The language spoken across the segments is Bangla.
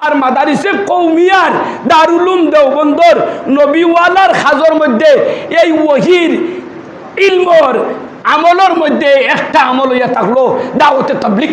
আর মাদারিসে কৌমিয়ার, দারুলুম দেওবন্দর, নবীওয়ালার খাজর মধ্যে এই ওহির ইলমর আমলের মধ্যে একটা আমল হইয়া থাকল দাওতে তাবলিক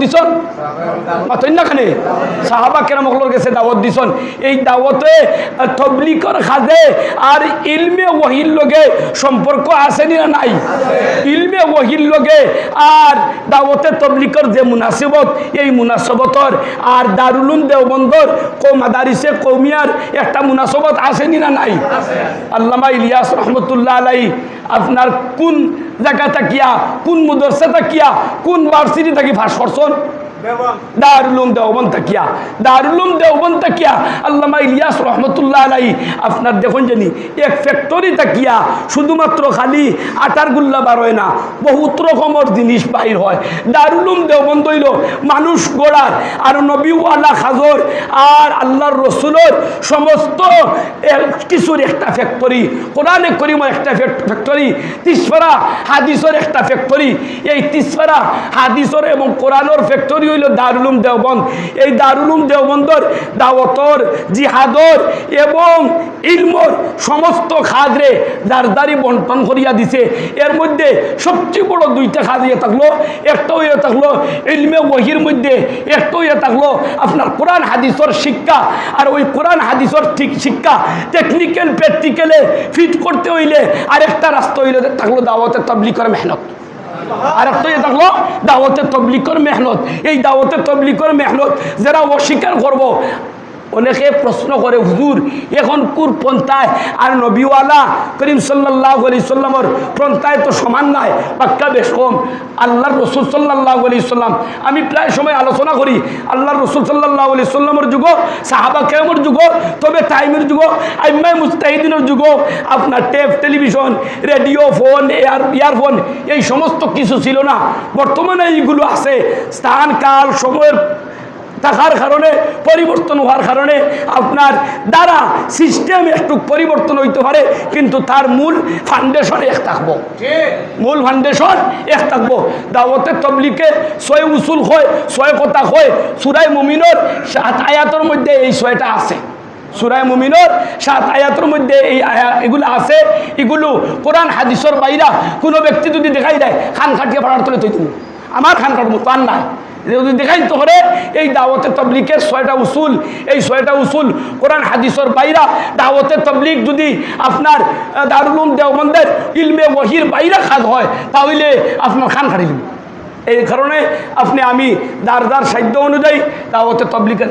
দিছন? দিছন। এই আর ইলমে সম্পর্ক আছে না নাই? ইলমে ওহির লগে আর দাওয়াতে তবলিকর যে মুনাসিবত, এই মুনাসবতর আর দারুলুম দেওবন্দর কো মাদারিসে কৌমিয়ার একটা মুনাসবত আছেনি না নাই? আল্লামা ইলিয়াস রহমতুল্লাহ আলাই আপনার কোন জায়গা তাকিয়া কোন মুদরসা তাকিয়া কোন ভার্সিটি থাকি ফাঁস করছেন? দারুলুম দেওবন তাকিয়া, দারুলুম দেওবন তাকিয়া। আল্লামা ইলিয়াস রহমতুল্লাহ আলাই আপনার দেখুন জানি, এক ফ্যাক্টরি তাকিয়া, শুধুমাত্র খালি আটার গুল্লা বার হয় না, বহুত রকমের জিনিস বাইর হয়। দারুলুম দেওবন দইল মানুষ গড়ার, আর নবীওয়ালা খাজর, আর আল্লাহর রসুলের সমস্ত কিছুর একটা ফ্যাক্টরি কোরআনে করিমের একটা ফ্যাক্টরি তিসফারা হাদিসের একটা ফ্যাক্টরি এই তিসফারা হাদিসের এবং কোরআনের ফ্যাক্টরি হইল দারুলুম দেওবন্দ। এই দারুলুম দেওবন্দর দাওয়াতর, জিহাদর এবং ইলমর সমস্ত খাদরে দারদারি বন্টন করিয়া দিছে। এর মধ্যে সবচেয়ে বড় দুইটা খাদ ইয়ে থাকল। একটা ইয়ে থাকল ইলমে ওহির মধ্যে, একটা ইয়ে থাকল আপনার কোরআন হাদিসর শিক্ষা। আর ওই কোরআন হাদিসর ঠিক শিক্ষা টেকনিক্যাল প্র্যাকটিক্যালে ফিট করতে হইলে আর একটা রাস্তা হইলে থাকল দাওয়াতের তাবলিকের মেহনত। আর একটা ইয়ে থাকল দাওয়াতের তবলিকর মেহনত। এই দাওয়াতের তবলিকর মেহনত যারা অস্বীকার করব অনেকে প্রশ্ন করে, হুজুর, এখন কুর পন্থায় আর নবীওয়ালা করিম সাল্লাহ আলি সাল্লামর পন্থায় তো সমান নাই বাক্কা বেশ কম। আল্লাহর রসুল সাল্লাহ আলি সাল্লাম, আমি প্রায় সময় আলোচনা করি, আল্লাহর রসুল সাল্লাহ আলি সাল্লামর যুগ সাহাবা কেমর যুগ তবে টাইমের যুগ আইমাই মুস্তাহিদিনের যুগ আপনার tape, television, radio, phone, air, earphone, এই সমস্ত কিছু ছিল না। বর্তমানে এইগুলো আছে। স্থান, কাল, সময়ের থাকার কারণে পরিবর্তন হওয়ার কারণে আপনার দ্বারা সিস্টেম একটু পরিবর্তন হইতে পারে কিন্তু তার মূল ফাউন্ডেশন এক থাকব। মূল ফাউন্ডেশন এক থাকব। দাওয়াতে তবলিকে ছয় উসুল হয় ছয় কথা হয়। সুরাই মুমিনর সাত আয়াতের মধ্যে এই ছয়টা আছে। সুরাই মুমিনর সাত আয়াতের মধ্যে এই আয়া এগুলো আছে। এগুলো কোরআন হাদিসর বাইরা কোনো ব্যক্তি যদি দেখাই দেয় খান খাটিয়ে পাড়ার তুলে তুমি আমার খান মতো তার নাই। যদি দেখাই তো হরে এই দাওয়াতের তবলিকের ছয়টা উসুল, এই ছয়টা উসুল কোরআন হাদিসর বাইরা, দাওয়াতের তবলিক যদি আপনার দারুলুম দেওবন্দের ইলমে ওহির বাইরা খাদ হয়, তাহলে আপনার খান দিব এই কারণে আপনি আমি দার দার সাধ্য অনুযায়ী দাওয়াতের তবলিকের